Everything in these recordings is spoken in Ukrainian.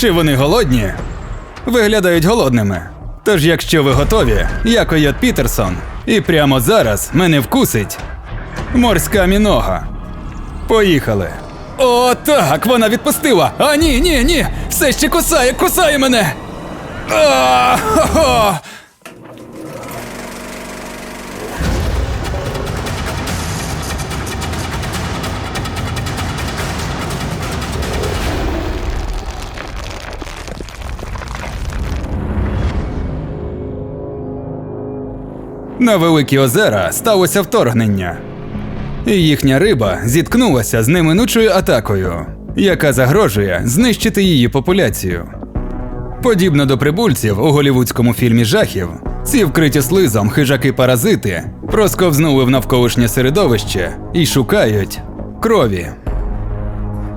Чи вони голодні? Виглядають голодними. Тож, якщо ви готові, я Койот Пітерсон, і прямо зараз мене вкусить морська мінога. Поїхали. О, так, вона відпустила. А ні, ні, ні. Все ще кусає, кусає мене. А, хо-хо. На Великі озера сталося вторгнення. І їхня риба зіткнулася з неминучою атакою, яка загрожує знищити її популяцію. Подібно до прибульців у голівудському фільмі жахів, ці вкриті слизом хижаки-паразити просковзнули в навколишнє середовище і шукають крові.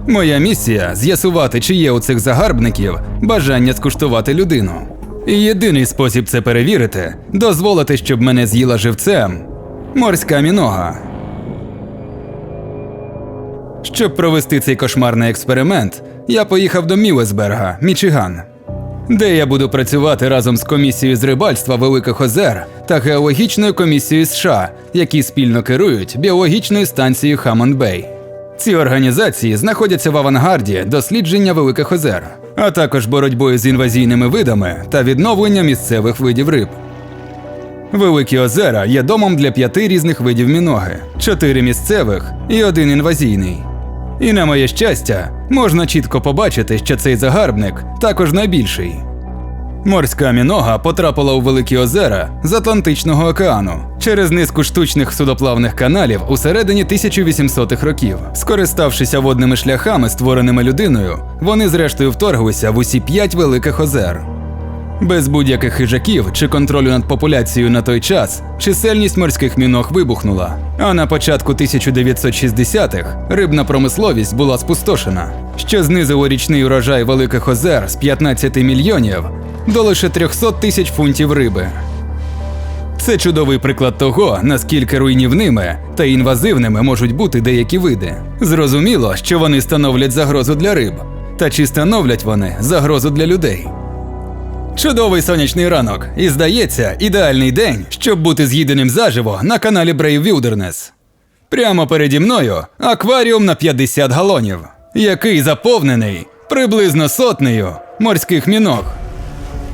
Моя місія з'ясувати, чи є у цих загарбників бажання скуштувати людину. І єдиний спосіб це перевірити дозволити, щоб мене з'їла живцем морська мінога. Щоб провести цей кошмарний експеримент, я поїхав до Мілесберга, Мічиган, де я буду працювати разом з комісією з рибальства Великих Озер та геологічною комісією США, які спільно керують біологічною станцією Хаммонд Бей. Ці організації знаходяться в авангарді дослідження Великих Озер, а також боротьбою з інвазійними видами та відновлення місцевих видів риб. Великі озера є домом для п'яти різних видів міноги, чотири місцевих і один інвазійний. І на моє щастя, можна чітко побачити, що цей загарбник також найбільший. Морська мінога потрапила у Великі озера з Атлантичного океану через низку штучних судоплавних каналів у середині 1800-х років. Скориставшися водними шляхами, створеними людиною, вони зрештою вторглися в усі п'ять великих озер. Без будь-яких хижаків чи контролю над популяцією на той час чисельність морських міног вибухнула. А на початку 1960-х рибна промисловість була спустошена, що знизило річний урожай великих озер з 15 мільйонів до лише 300 тисяч фунтів риби. Це чудовий приклад того, наскільки руйнівними та інвазивними можуть бути деякі види. Зрозуміло, що вони становлять загрозу для риб, та чи становлять вони загрозу для людей. Чудовий сонячний ранок, і здається, ідеальний день, щоб бути з'їденим заживо на каналі Brave Wilderness. Прямо переді мною акваріум на 50 галонів, який заповнений приблизно сотнею морських міног.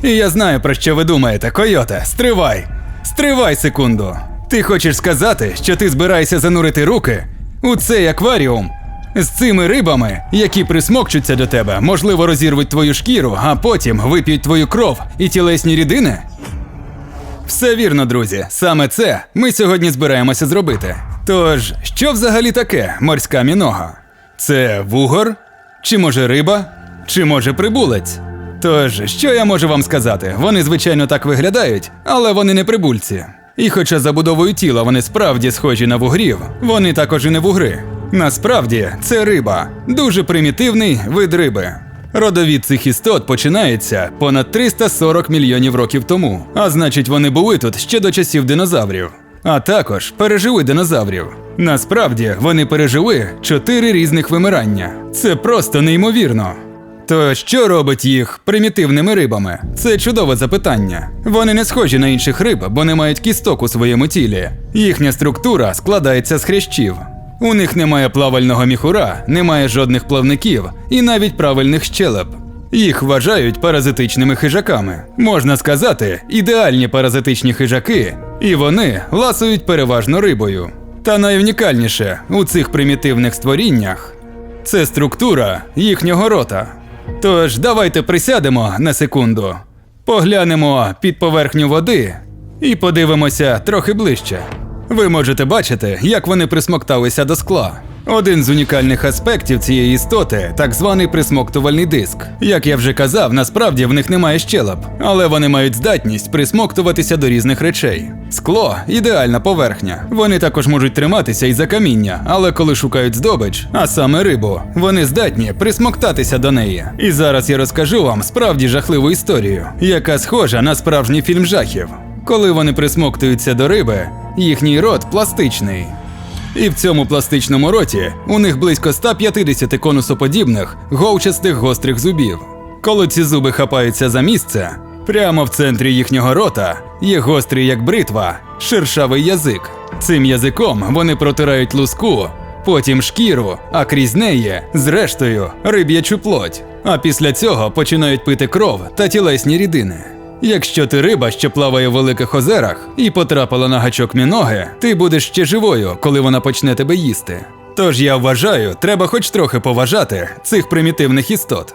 І я знаю, про що ви думаєте, койоте. Стривай! Стривай секунду! Ти хочеш сказати, що ти збираєшся занурити руки у цей акваріум з цими рибами, які присмокчуться до тебе, можливо, розірвуть твою шкіру, а потім вип'ють твою кров і тілесні рідини? Все вірно, друзі. Саме це ми сьогодні збираємося зробити. Тож, що взагалі таке морська мінога? Це вугор? Чи може риба? Чи може прибулець? Тож, що я можу вам сказати? Вони, звичайно, так виглядають, але вони не прибульці. І хоча забудовою тіла вони справді схожі на вугрів, вони також і не вугри. Насправді, це риба, дуже примітивний вид риби. Родовід цих істот починається понад 340 мільйонів років тому, а значить, вони були тут ще до часів динозаврів. А також пережили динозаврів. Насправді вони пережили чотири різних вимирання. Це просто неймовірно. То що робить їх примітивними рибами? Це чудове запитання. Вони не схожі на інших риб, бо не мають кісток у своєму тілі. Їхня структура складається з хрящів. У них немає плавального міхура, немає жодних плавників і навіть правильних щелеп. Їх вважають паразитичними хижаками. Можна сказати, ідеальні паразитичні хижаки, і вони ласують переважно рибою. Та найунікальніше у цих примітивних створіннях це структура їхнього рота. Тож давайте присядемо на секунду, поглянемо під поверхню води і подивимося трохи ближче. Ви можете бачити, як вони присмокталися до скла. Один з унікальних аспектів цієї істоти так званий присмоктувальний диск. Як я вже казав, насправді в них немає щелеп, але вони мають здатність присмоктуватися до різних речей. Скло ідеальна поверхня. Вони також можуть триматися і за каміння, але коли шукають здобич, а саме рибу, вони здатні присмоктатися до неї. І зараз я розкажу вам справді жахливу історію, яка схожа на справжній фільм жахів. Коли вони присмоктуються до риби, їхній рот пластичний. І в цьому пластичному роті у них близько 150 конусоподібних говчастих гострих зубів. Коли ці зуби хапаються за місце, прямо в центрі їхнього рота є гострий як бритва, шершавий язик. Цим язиком вони протирають луску, потім шкіру, а крізь неї, зрештою, риб'ячу плоть. А після цього починають пити кров та тілесні рідини. Якщо ти риба, що плаває в великих озерах, і потрапила на гачок міноги, ти будеш ще живою, коли вона почне тебе їсти. Тож я вважаю, треба хоч трохи поважати цих примітивних істот.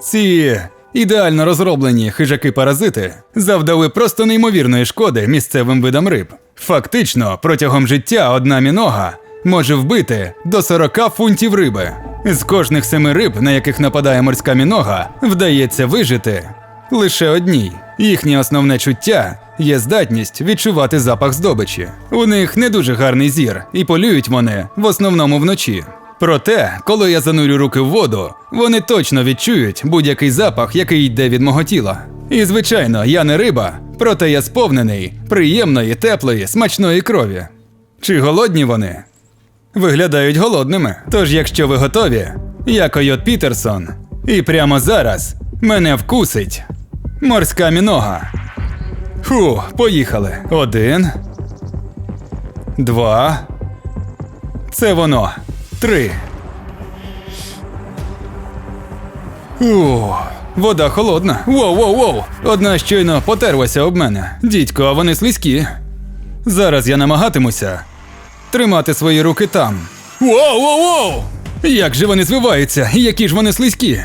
Ці ідеально розроблені хижаки-паразити завдали просто неймовірної шкоди місцевим видам риб. Фактично, протягом життя одна мінога може вбити до 40 фунтів риби. З кожних семи риб, на яких нападає морська мінога, вдається вижити лише одній. Їхнє основне чуття є здатність відчувати запах здобичі. У них не дуже гарний зір, і полюють вони в основному вночі. Проте, коли я занурю руки в воду, вони точно відчують будь-який запах, який йде від мого тіла. І звичайно, я не риба, проте я сповнений приємної, теплої, смачної крові. Чи голодні вони? Виглядають голодними. Тож, якщо ви готові, я Койот Пітерсон, і прямо зараз мене вкусить морська мінога. Фу, поїхали. Один. Два. Це воно. Три. Ух, вода холодна. Воу, воу, воу. Одна щойно потерлася об мене. Дідько, а вони слизькі. Зараз я намагатимуся тримати свої руки там. Воу, воу, воу! Як же вони звиваються, які ж вони слизькі.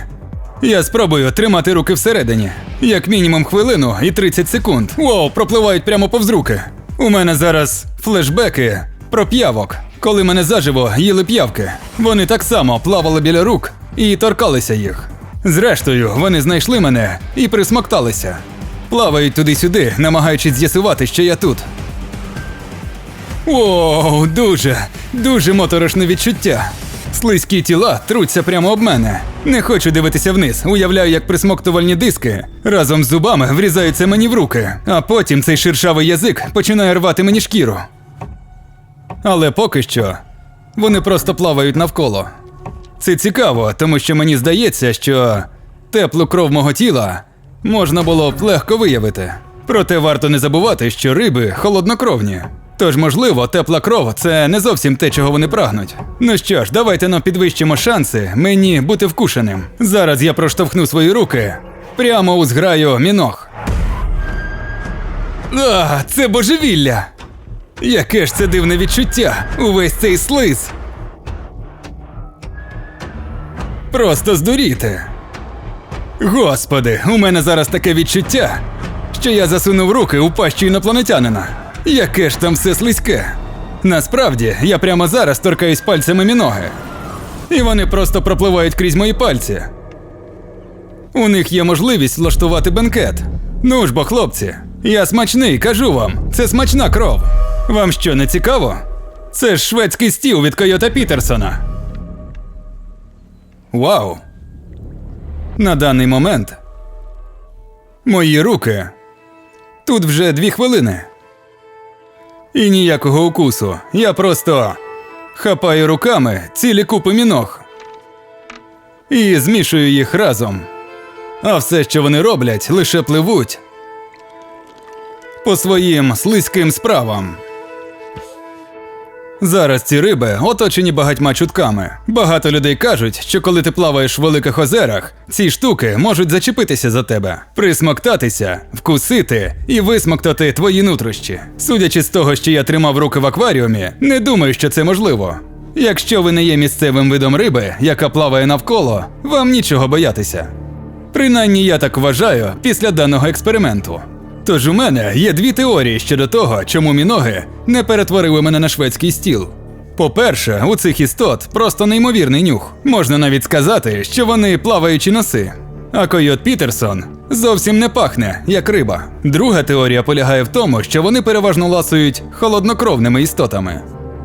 Я спробую тримати руки всередині. Як мінімум хвилину і 30 секунд. Воу, пропливають прямо повз руки. У мене зараз флешбеки про п'явок. Коли мене заживо їли п'явки. Вони так само плавали біля рук і торкалися їх. Зрештою, вони знайшли мене і присмокталися. Плавають туди-сюди, намагаючись з'ясувати, що я тут. Воу, дуже, дуже моторошне відчуття. Слизькі тіла труться прямо об мене. Не хочу дивитися вниз. Уявляю, як присмоктувальні диски разом з зубами врізаються мені в руки, а потім цей ширшавий язик починає рвати мені шкіру. Але поки що вони просто плавають навколо. Це цікаво, тому що мені здається, що теплу кров мого тіла можна було б легко виявити. Проте варто не забувати, що риби холоднокровні. Тож, можливо, тепла кров це не зовсім те, чого вони прагнуть. Ну що ж, давайте нам підвищимо шанси мені бути вкушеним. Зараз я проштовхну свої руки прямо у зграю міног. А, це божевілля! Яке ж це дивне відчуття! Увесь цей слиз! Просто здуріти. Господи, у мене зараз таке відчуття, що я засунув руки у пащу інопланетянина. Яке ж там все слизьке. Насправді, я прямо зараз торкаюсь пальцями міноги. І вони просто пропливають крізь мої пальці. У них є можливість влаштувати бенкет. Ну ж бо, хлопці, я смачний, кажу вам, це смачна кров. Вам що, не цікаво? Це ж шведський стіл від Койота Пітерсона. Вау. На даний момент мої руки тут вже дві хвилини. І ніякого укусу. Я просто хапаю руками цілі купи міног і змішую їх разом. А все, що вони роблять, лише пливуть по своїм слизьким справам. Зараз ці риби оточені багатьма чутками. Багато людей кажуть, що коли ти плаваєш в великих озерах, ці штуки можуть зачепитися за тебе, присмоктатися, вкусити і висмоктати твої нутрощі. Судячи з того, що я тримав руки в акваріумі, не думаю, що це можливо. Якщо ви не є місцевим видом риби, яка плаває навколо, вам нічого боятися. Принаймні я так вважаю після даного експерименту. Тож у мене є дві теорії щодо того, чому міноги не перетворили мене на шведський стіл. По-перше, у цих істот просто неймовірний нюх. Можна навіть сказати, що вони плаваючі носи. А койот Пітерсон зовсім не пахне, як риба. Друга теорія полягає в тому, що вони переважно ласують холоднокровними істотами.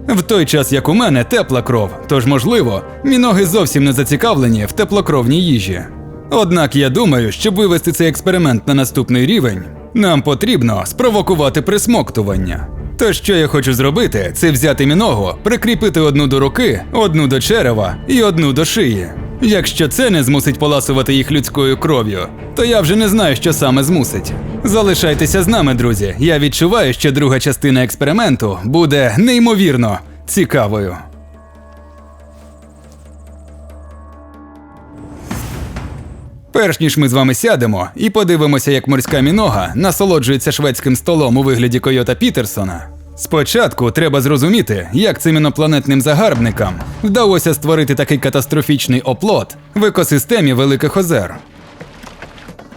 В той час, як у мене тепла кров, тож, можливо, міноги зовсім не зацікавлені в теплокровній їжі. Однак я думаю, щоб вивести цей експеримент на наступний рівень, нам потрібно спровокувати присмоктування. То що я хочу зробити, це взяти міногу, прикріпити одну до руки, одну до черева і одну до шиї. Якщо це не змусить поласувати їх людською кров'ю, то я вже не знаю, що саме змусить. Залишайтеся з нами, друзі. Я відчуваю, що друга частина експерименту буде неймовірно цікавою. Перш ніж ми з вами сядемо і подивимося, як морська мінога насолоджується шведським столом у вигляді Койота Пітерсона. Спочатку треба зрозуміти, як цим інопланетним загарбникам вдалося створити такий катастрофічний оплот в екосистемі Великих Озер.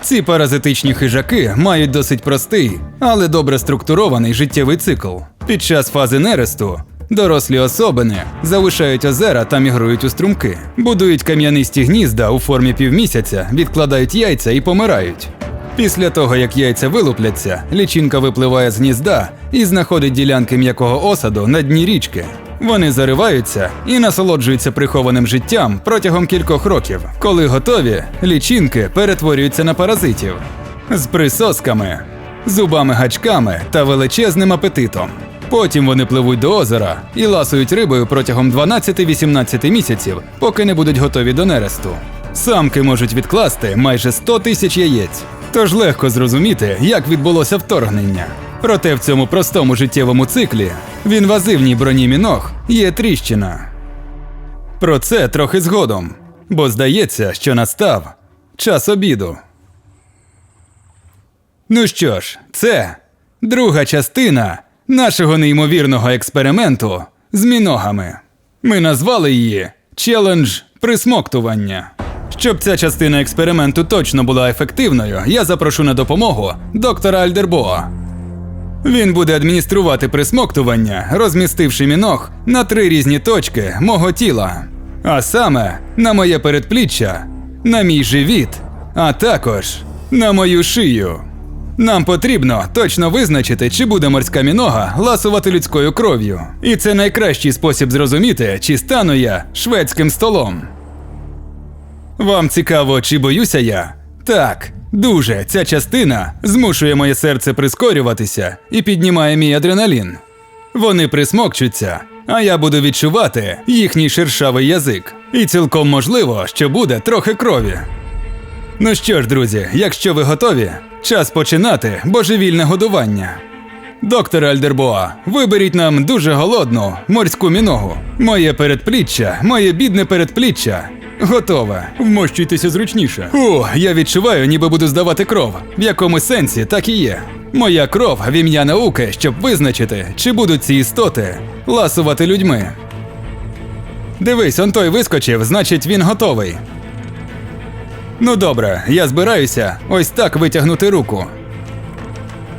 Ці паразитичні хижаки мають досить простий, але добре структурований життєвий цикл. Під час фази нересту дорослі особини залишають озера та мігрують у струмки, будують кам'янисті гнізда у формі півмісяця, відкладають яйця і помирають. Після того, як яйця вилупляться, лічинка випливає з гнізда і знаходить ділянки м'якого осаду на дні річки. Вони зариваються і насолоджуються прихованим життям протягом кількох років. Коли готові, лічинки перетворюються на паразитів з присосками, зубами-гачками та величезним апетитом. Потім вони пливуть до озера і ласують рибою протягом 12-18 місяців, поки не будуть готові до нересту. Самки можуть відкласти майже 100 тисяч яєць. Тож легко зрозуміти, як відбулося вторгнення. Проте в цьому простому життєвому циклі в інвазивній броні міног є тріщина. Про це трохи згодом, бо здається, що настав час обіду. Ну що ж, це друга частина нашого неймовірного експерименту з міногами. Ми назвали її Челендж присмоктування. Щоб ця частина експерименту точно була ефективною, я запрошу на допомогу доктора Альдербоа. Він буде адмініструвати присмоктування, розмістивши міног на три різні точки мого тіла, а саме на моє передпліччя, на мій живіт, а також на мою шию. Нам потрібно точно визначити, чи буде морська мінога ласувати людською кров'ю. І це найкращий спосіб зрозуміти, чи стану я шведським столом. Вам цікаво, чи боюся я? Так, дуже ця частина змушує моє серце прискорюватися і піднімає мій адреналін. Вони присмокчуться, а я буду відчувати їхній шершавий язик. І цілком можливо, що буде трохи крові. Ну що ж, друзі, якщо ви готові, час починати божевільне годування. Доктор Альдербоа, виберіть нам дуже голодну морську міногу. Моє передпліччя, моє бідне передпліччя. Готове. Вмощуйтеся зручніше. О, я відчуваю, ніби буду здавати кров. В якомусь сенсі так і є. Моя кров в ім'я науки, щоб визначити, чи будуть ці істоти ласувати людьми. Дивись, он той вискочив, значить він готовий. Ну добре, я збираюся ось так витягнути руку.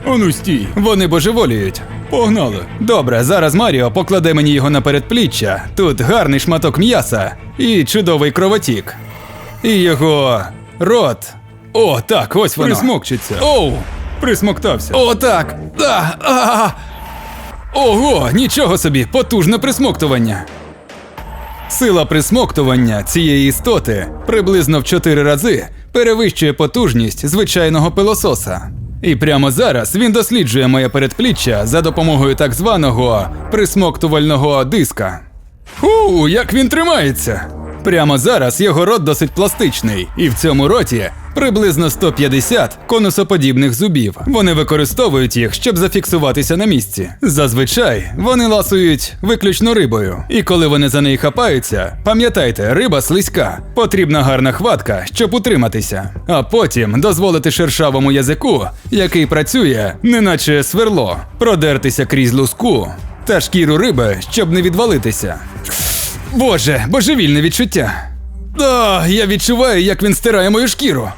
Ану стій, вони божеволіють. Погнали. Добре, зараз Маріо покладе мені його на передпліччя. Тут гарний шматок м'яса і чудовий кровотік. І його рот. О, так, ось воно. Присмокчиться. Оу! Присмоктався. О, так. А, а. Ого, нічого собі, потужне присмоктування. Сила присмоктування цієї істоти приблизно в 4 рази перевищує потужність звичайного пилососа. І прямо зараз він досліджує моє передпліччя за допомогою так званого присмоктувального диска. Ху, як він тримається! Прямо зараз його рот досить пластичний, і в цьому роті приблизно 150 конусоподібних зубів. Вони використовують їх, щоб зафіксуватися на місці. Зазвичай вони ласують виключно рибою. І коли вони за неї хапаються, пам'ятайте, риба слизька. Потрібна гарна хватка, щоб утриматися. А потім дозволити шершавому язику, який працює, неначе сверло, продертися крізь луску та шкіру риби, щоб не відвалитися. Боже, божевільне відчуття. А, я відчуваю, як він стирає мою шкіру.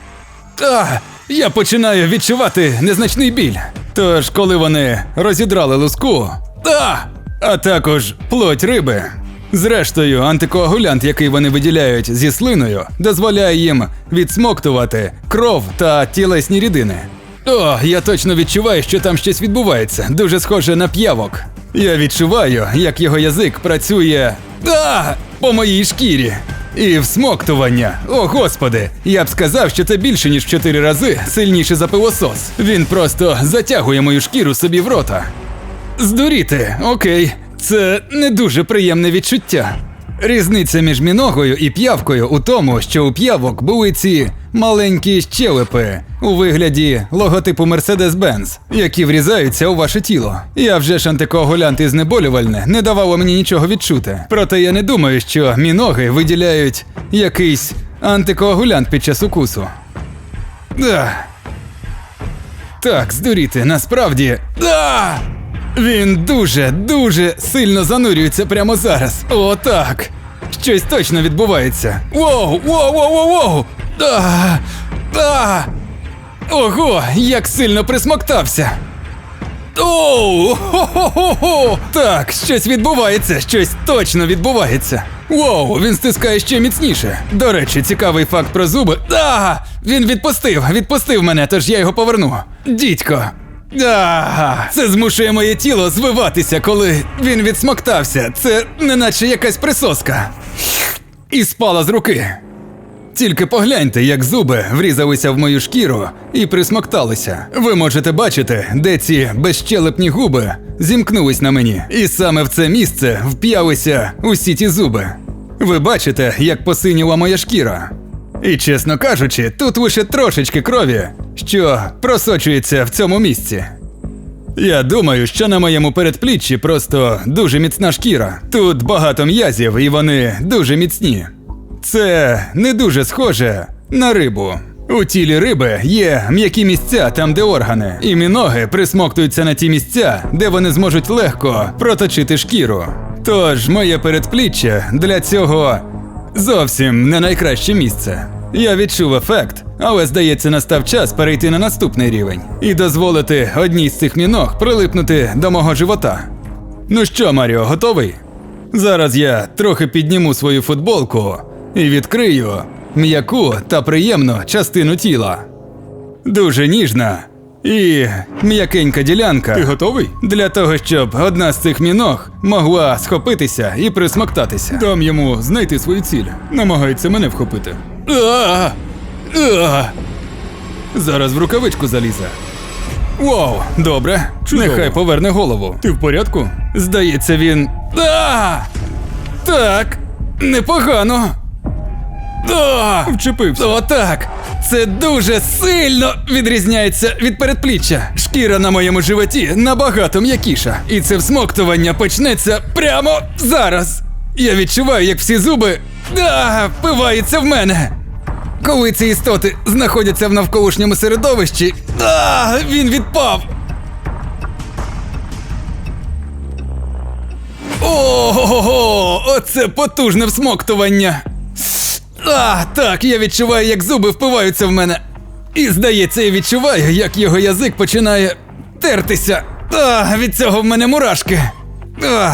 Та, я починаю відчувати незначний біль. Тож, коли вони розідрали луску, та, а також плоть риби. Зрештою, антикоагулянт, який вони виділяють зі слиною, дозволяє їм відсмоктувати кров та тілесні рідини. О, я точно відчуваю, що там щось відбувається, дуже схоже на п'явок. Я відчуваю, як його язик працює а, по моїй шкірі. І всмоктування. О, господи, я б сказав, що це більше ніж в чотири рази сильніше за пилосос. Він просто затягує мою шкіру собі в рота. Здуріти, окей, це не дуже приємне відчуття. Різниця між міногою і п'явкою у тому, що у п'явок були ці маленькі щелепи у вигляді логотипу Mercedes-Benz, які врізаються у ваше тіло. Я вже ж антикоагулянт і знеболювальне не давало мені нічого відчути. Проте я не думаю, що міноги виділяють якийсь антикоагулянт під час укусу. Да. Так, здуріти, насправді. Да! Він дуже, дуже сильно занурюється прямо зараз. О, так. Щось точно відбувається. Воу, воу, воу, воу, воу! Да! Да! Ого, як сильно присмоктався! Оу! Хо-хо-хо-хо! Так, щось відбувається, щось точно відбувається. Воу, він стискає ще міцніше. До речі, цікавий факт про зуби. А, він відпустив, відпустив мене, тож я його поверну. Дідько. А, це змушує моє тіло звиватися, коли він відсмоктався. Це неначе якась присоска. І спала з руки. Тільки погляньте, як зуби врізалися в мою шкіру і присмокталися. Ви можете бачити, де ці безщелепні губи зімкнулись на мені, і саме в це місце вп'ялися усі ті зуби. Ви бачите, як посиніла моя шкіра. І чесно кажучи, тут лише трошечки крові, що просочується в цьому місці. Я думаю, що на моєму передпліччі просто дуже міцна шкіра. Тут багато м'язів, і вони дуже міцні. Це не дуже схоже на рибу. У тілі риби є м'які місця там, де органи, і міноги присмоктуються на ті місця, де вони зможуть легко проточити шкіру. Тож моє передпліччя для цього зовсім не найкраще місце. Я відчув ефект, але здається, настав час перейти на наступний рівень і дозволити одній з цих міног прилипнути до мого живота. Ну що, Маріо, готовий? Зараз я трохи підніму свою футболку і відкрию м'яку та приємну частину тіла. Дуже ніжна і м'якенька ділянка. Ти готовий? Для того, щоб одна з цих міног могла схопитися і присмоктатися. Дам йому знайти свою ціль. Намагається мене вхопити. А! А! Зараз в рукавичку залізе. Вау, добре. Чудово. Нехай поверне голову. Ти в порядку? Здається, він. А! Так, непогано. А! Вчепився. О, так. Це дуже сильно відрізняється від передпліччя. Шкіра на моєму животі набагато м'якіша. І це всмоктування почнеться прямо зараз. Я відчуваю, як всі зуби а, впиваються в мене. Коли ці істоти знаходяться в навколишньому середовищі, а, він відпав. Ого, оце потужне всмоктування. А, так, я відчуваю, як зуби впиваються в мене. І здається, я відчуваю, як його язик починає тертися. А, від цього в мене мурашки. А,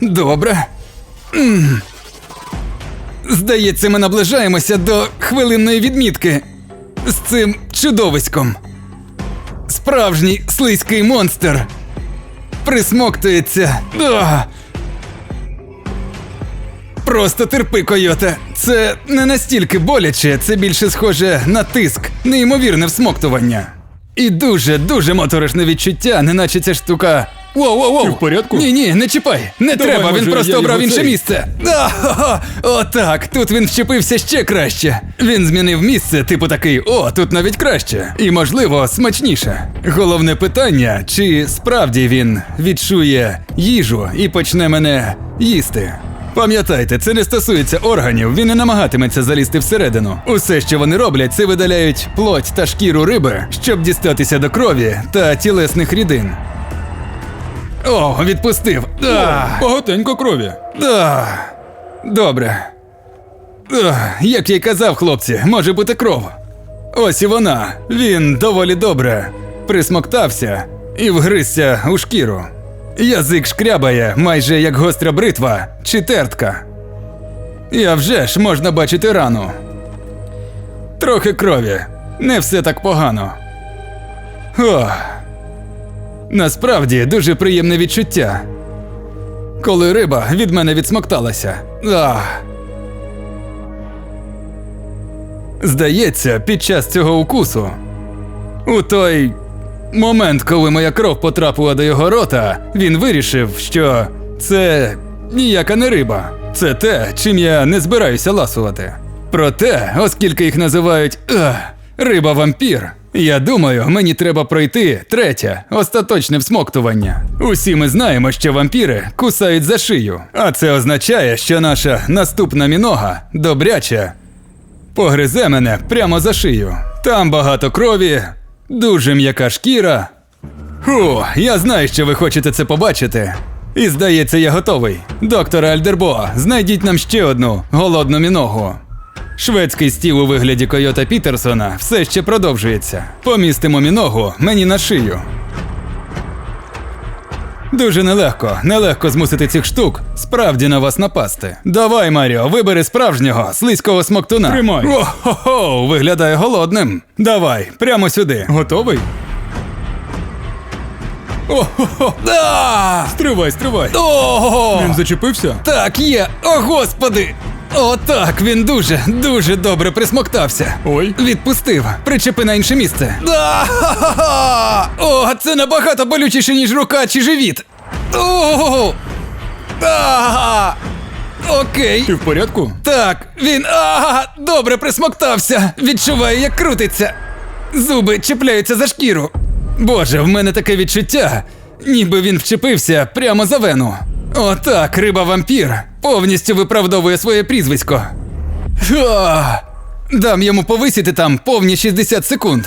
добре. М. Здається, ми наближаємося до хвилинної відмітки з цим чудовиськом. Справжній слизький монстр. Присмоктується. А. Просто терпи, койоте. Це не настільки боляче, це більше схоже на тиск, неймовірне всмоктування. І дуже, дуже моторошне відчуття, неначе ця штука. Воу, воу, воу. Ти в порядку? Ні, ні, не чіпай. Не Давай, треба, він може, просто я обрав його інше цей. місце. Отак, тут він вчепився ще краще. Він змінив місце, типу такий, о, тут навіть краще. І, можливо, смачніше. Головне питання, чи справді він відчує їжу і почне мене їсти. Пам'ятайте, це не стосується органів, він не намагатиметься залізти всередину. Усе, що вони роблять, це видаляють плоть та шкіру риби, щоб дістатися до крові та тілесних рідин. О, відпустив. А, Багатенько крові. а, добре. А, як я й казав, хлопці, може бути кров. Ось і вона. Він доволі добре присмоктався і вгризся у шкіру. Язик шкрябає майже як гостра бритва чи тертка. І вже ж можна бачити рану. Трохи крові. Не все так погано. Ох. Насправді дуже приємне відчуття. Коли риба від мене відсмокталася. Ах. Здається, під час цього укусу. У той момент, коли моя кров потрапила до його рота, він вирішив, що це ніяка не риба. Це те, чим я не збираюся ласувати. Проте, оскільки їх називають ех, риба-вампір, я думаю, мені треба пройти третє, остаточне всмоктування. Усі ми знаємо, що вампіри кусають за шию, а це означає, що наша наступна мінога добряче погризе мене прямо за шию. Там багато крові, дуже м'яка шкіра. Фу, я знаю, що ви хочете це побачити. І здається, я готовий. Доктора Альдербоа, знайдіть нам ще одну голодну міногу. Шведський стіл у вигляді Койота Пітерсона все ще продовжується. Помістимо міногу мені на шию. Дуже нелегко, нелегко змусити цих штук справді на вас напасти. Давай, Маріо, вибери справжнього слизького смоктуна. Тримай. О-хо-хо, виглядає голодним. Давай, прямо сюди. Готовий? О-хо-хо. Да! Стривай, стривай. Ого! Він зачепився? Так, є! О, господи! О, так, він дуже, дуже добре присмоктався. Ой. Відпустив. Причепи на інше місце. Да! О, це набагато болючіше, ніж рука чи живіт. О! Да! Окей. Ти в порядку? Так, він ага, добре присмоктався. Відчуваю, як крутиться. Зуби чіпляються за шкіру. Боже, в мене таке відчуття, ніби він вчепився прямо за вену. Отак, риба вампір повністю виправдовує своє прізвисько. А, дам йому повисіти там повні 60 секунд.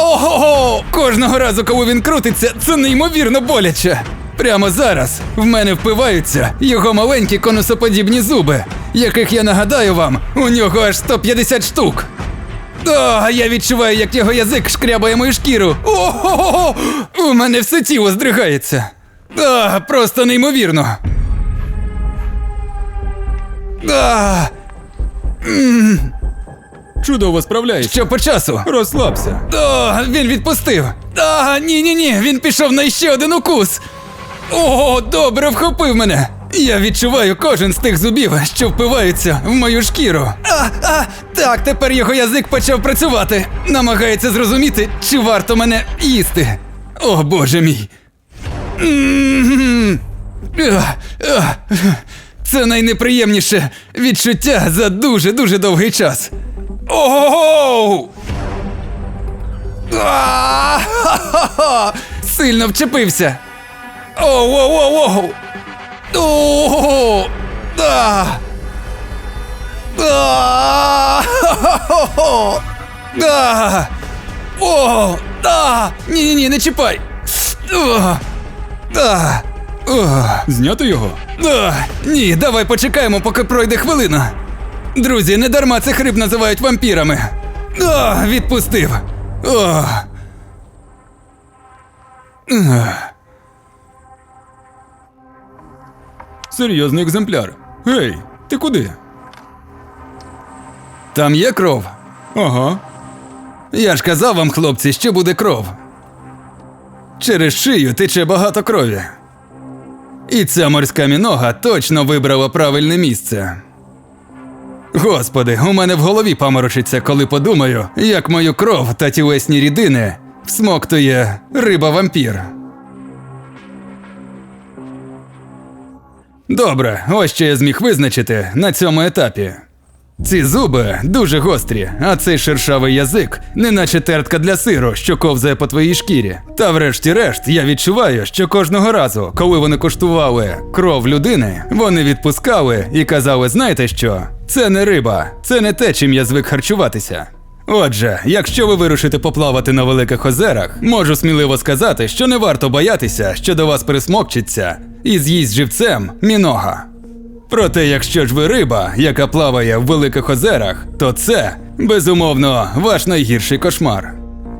Ого! Кожного разу, коли він крутиться, це неймовірно боляче. Прямо зараз в мене впиваються його маленькі конусоподібні зуби, яких я нагадаю вам, у нього аж 150 штук. О, я відчуваю, як його язик шкрябає мою шкіру. Ого! У мене все тіло здригається. А, просто неймовірно. А, Чудово справляєшся. що по часу? Розслабся. О, він відпустив. А, ні, ні, ні, він пішов на ще один укус. О, добре вхопив мене. Я відчуваю кожен з тих зубів, що впиваються в мою шкіру. А, а, так, тепер його язик почав працювати. Намагається зрозуміти, чи варто мене їсти. О, боже мій. Це найнеприємніше відчуття за дуже-дуже довгий час. Ого! Сильно вчепився. Оу-оу-оу-оу! О! Да! А-ха-ха-ха! Да! О! Да! Ні-ні-ні, не чіпай! Да! Зняти його? А, ні, давай почекаємо, поки пройде хвилина. Друзі, не дарма цих риб називають вампірами. А, відпустив. О. Серйозний екземпляр. Гей, ти куди? Там є кров. Ага. Я ж казав вам, хлопці, що буде кров. Через шию тече багато крові. І ця морська мінога точно вибрала правильне місце. Господи, у мене в голові паморочиться, коли подумаю, як мою кров та тілесні рідини всмоктує риба-вампір. Добре, ось що я зміг визначити на цьому етапі. Ці зуби дуже гострі, а цей шершавий язик, неначе тертка для сиру, що ковзає по твоїй шкірі. Та врешті-решт я відчуваю, що кожного разу, коли вони коштували кров людини, вони відпускали і казали: знаєте що? Це не риба, це не те, чим я звик харчуватися. Отже, якщо ви вирушите поплавати на великих озерах, можу сміливо сказати, що не варто боятися, що до вас присмокчиться і з'їсть живцем мінога. Проте, якщо ж ви риба, яка плаває в великих озерах, то це, безумовно, ваш найгірший кошмар.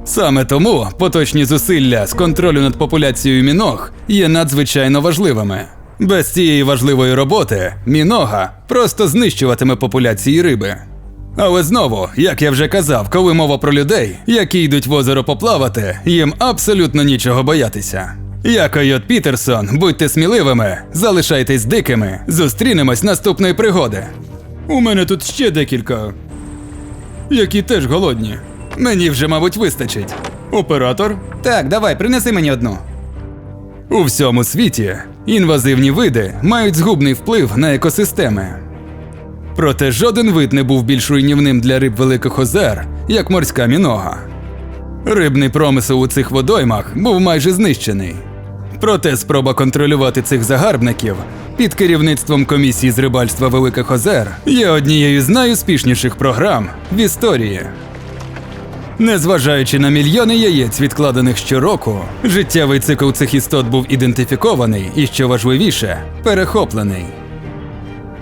Саме тому поточні зусилля з контролю над популяцією міног є надзвичайно важливими. Без цієї важливої роботи мінога просто знищуватиме популяції риби. Але знову, як я вже казав, коли мова про людей, які йдуть в озеро поплавати, їм абсолютно нічого боятися. Я Койот Пітерсон, будьте сміливими, залишайтесь дикими, зустрінемось наступної пригоди. У мене тут ще декілька. Які теж голодні. Мені вже, мабуть, вистачить. Оператор. Так, давай, принеси мені одну. У всьому світі інвазивні види мають згубний вплив на екосистеми. Проте жоден вид не був більш руйнівним для риб Великих озер, як морська мінога. Рибний промисел у цих водоймах був майже знищений. Проте спроба контролювати цих загарбників під керівництвом комісії з рибальства Великих Озер є однією з найуспішніших програм в історії. Незважаючи на мільйони яєць, відкладених щороку, життєвий цикл цих істот був ідентифікований і, що важливіше, перехоплений.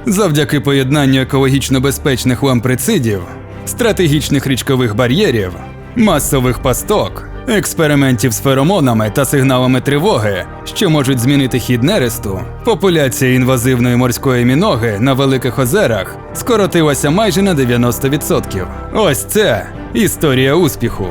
Завдяки поєднанню екологічно безпечних ламприцидів, стратегічних річкових бар'єрів, масових пасток, експериментів з феромонами та сигналами тривоги, що можуть змінити хід нересту, популяція інвазивної морської міноги на великих озерах скоротилася майже на 90%. Ось це історія успіху.